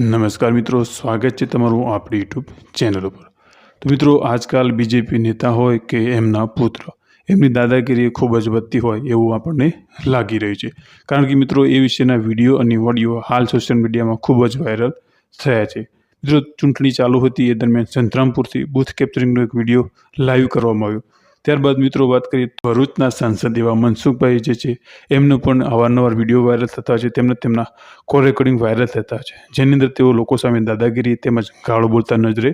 નમસ્કાર મિત્રો, સ્વાગત છે તમારું આપણી યુટ્યુબ ચેનલ ઉપર. તો મિત્રો, આજકાલ બીજેપી નેતા હોય કે એમના પુત્ર, એમની દાદાગીરી ખૂબ જ વધતી હોય એવું આપણને લાગી રહ્યું છે. કારણ કે મિત્રો, એ વિશેના વીડિયો અને ઓડિયો હાલ સોશિયલ મીડિયામાં ખૂબ જ વાયરલ થયા છે. મિત્રો, ચૂંટણી ચાલુ હતી, એ દરમિયાન સંતરામપુરથી બૂથ કેપ્ચરિંગનો એક વીડિયો લાઈવ કરવામાં આવ્યો. ત્યારબાદ મિત્રો વાત કરીએ ભરૂચના સાંસદ એવા મનસુખભાઈ જે છે, એમનો પણ અવારનવાર વીડિયો વાયરલ થતા છે. તેમના તેમના કોલ રેકોર્ડિંગ વાયરલ થતા છે. જેની અંદર તેઓ લોકો સામે દાદાગીરી તેમજ ગાળો બોલતા નજરે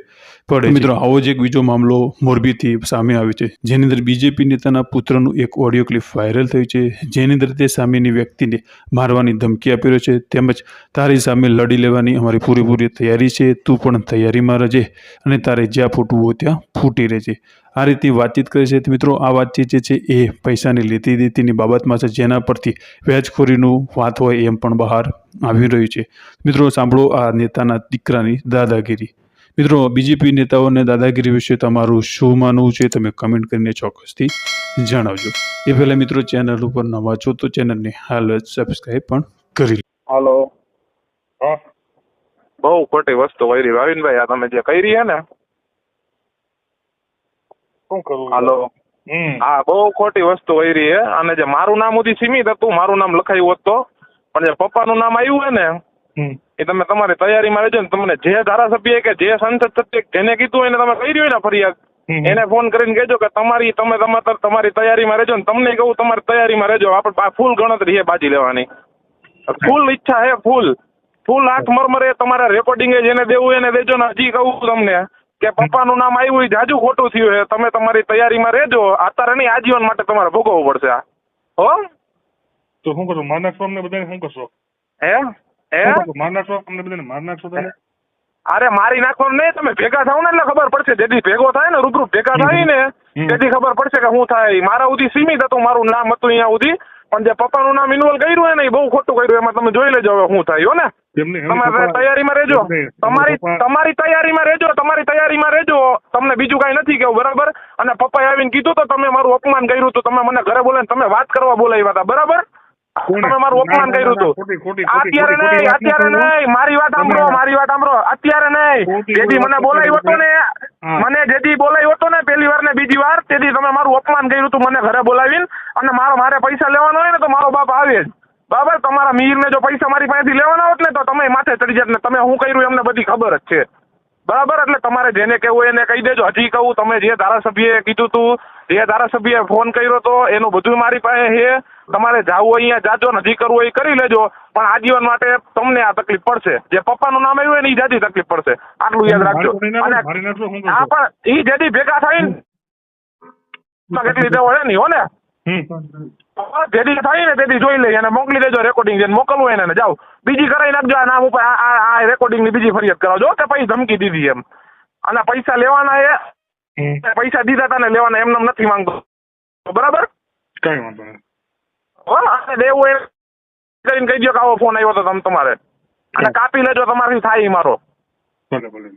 પડે. મિત્રો, આવો જ એક બીજો મામલો મોરબીથી સામે આવ્યો છે. જેની અંદર બીજેપી નેતાના પુત્રનું એક ઓડિયો ક્લિપ વાયરલ થયું છે. જેની અંદર તે સામેની વ્યક્તિને મારવાની ધમકી આપી રહ્યો છે. તેમજ તારી સામે લડી લેવાની અમારી પૂરેપૂરી તૈયારી છે. તું પણ તૈયારીમાં રહેજે અને તારે જ્યાં ફૂટવું હોય ત્યાં ફૂટી રહેજે. આ રીતે વાતચીત કરે છે. મિત્રો, આ વાતચીત જે છે એ પૈસાની લેતી દેતીની બાબતમાં છે. જેના પરથી વ્યાજખોરીનું વાત હોય એમ પણ બહાર આવી રહ્યું છે. મિત્રો, સાંભળો આ નેતાના દીકરાની દાદાગીરી. મિત્રો, બીજેપી નેતાઓને દાદાગીરી વિશે તમારું શું માનવું છે? તમે કમેન્ટ કરીને ચોક્કસથી જણાવજો. એ પહેલાં મિત્રો, ચેનલ ઉપર નવા છો તો ચેનલને હાલ જ સબસ્ક્રાઈબ પણ કરી હાલો. બહુ ખોટી વસ્તુ કરી. ભાવિનભાઈ આ તમે જે કરી રહ્યા ને શું કરવું હાલો. હા બહુ ખોટી વસ્તુ વૈરી હે. અને જે મારું નામ સુધી સીમિત હતું મારું નામ લખાયું હોત તો. પણ જે પપ્પાનું નામ આવ્યું હે ને એ તમે તમારી તૈયારીમાં રહેજો ને તમને જે ધારાસભ્ય કે જે સંસદ સભ્ય જેને કીધું હોય ને તમે કરી હોય ને ફરિયાદ. એને ફોન કરીને કહેજો કે તમારી તમે તમારે તમારી તૈયારીમાં રહેજો ને તમને કહું તમારી તૈયારીમાં રહેજો. આપણે ફૂલ ગણતરી છે બાજી લેવાની. ફૂલ ઈચ્છા હે ફૂલ. ફૂલ આંખ મરમરે તમારે રેકોર્ડિંગ જેને દેવું એને દેજો ને હજી કહું તમને. કે પપ્પાનું નામ આવ્યું એ જાજુ ખોટું થયું છે. તમે તમારી તૈયારીમાં રહેજો. અત્યારે નહીં આજીવન માટે તમારે ભોગવવું પડશે આ. હો? તો શું કરશો માર નાખશો અમને બધાને શું કરશો? હે? હે? માર નાખશો અમને બધાને માર નાખશો તમે અરે મારી નાખવાનું નહીં તમે ભેગા થાવ ને એટલે ખબર પડશે. જેથી ભેગો થાય ને રૂબરૂ ભેગા થાય ને તેથી ખબર પડશે કે શું થાય. મારા સુધી સીમિત હતું મારું નામ હતું અહીંયા સુધી. પણ જે પપ્પાનું નામ ઇન્વોલ્વ કર્યું હોય ને એ બહુ ખોટું કર્યું. એમાં તમે જોઈ લેજો હવે શું થાય ને? તમારે તૈયારીમાં રહેજો. તમારી તમારી તૈયારીમાં રહેજો તમારી તૈયારીમાં રહેજો. તમને બીજું કઈ નથી કેવું બરાબર? અને પપ્પાએ આવીને કીધું તો તમે મારું અપમાન કર્યું હતું. તમે મને ઘરે બોલાવીને તમે વાત કરવા બોલાવ્યા હતા બરાબર? તમે મારું અપમાન કર્યું હતું. અત્યારે નહીં અત્યારે નહીં. મારી વાત સાંભળો મારી વાત સાંભળો. અત્યારે નહીં જેથી મને. બોલાવ્યો હતો ને મને જેથી બોલાવ્યો હતો ને પહેલી વાર ને બીજી વાર તેથી તમે મારું અપમાન કર્યું તું મને ઘરે બોલાવીને અને મારો મારે પૈસા લેવાનો હોય ને તો મારો બાપ આવે જ. બરાબર? તમારા મીરને જો પૈસા મારી પાસેથી લેવાના હોત ને તો તમે માથે ચડી જાત ને તમે શું કર્યું એમને બધી ખબર જ છે. બરાબર? એટલે તમારે જેને કહેવું એને કહી દેજો. હજી કહું તમે જે ધારાસભ્યએ કીધું તું જે ધારાસભ્યએ ફોન કર્યો તો એનું બધું મારી પાસે છે. તમારે જાવું હોય અહીંયા જાજો ને હજી કરવું હોય એ કરી લેજો. પણ આજીવન માટે તમને આ તકલીફ પડશે. જે પપ્પાનું નામ આવ્યું હોય ને એ જાજી તકલીફ પડશે. આટલું યાદ રાખજો. અને હા પણ ઈ જેથી ભેગા થઈને કેટલી દેવો નહીં હો ને? જેથી થાય ને તેથી જોઈ લઈ અને મોકલી દેજો રેકોર્ડિંગ જેને મોકલવું એને જાઓ બીજી કરાવી નાખજો આ નામ ઉપર આ રેકોર્ડિંગની બીજી ફરિયાદ કરાવજો કે પછી ધમકી દીધી એમ. અને પૈસા લેવાના એ પૈસા દીધા હતા ને લેવાના એમને એમ નથી માંગતો. બરાબર? કઈ વાંધો નહીં. હો દેવું એ કરીને કહી દો કે આવો ફોન આવ્યો તો તમે તમારે. અને કાપી લેજો તમારી થાય મારો. ભલે ભલે.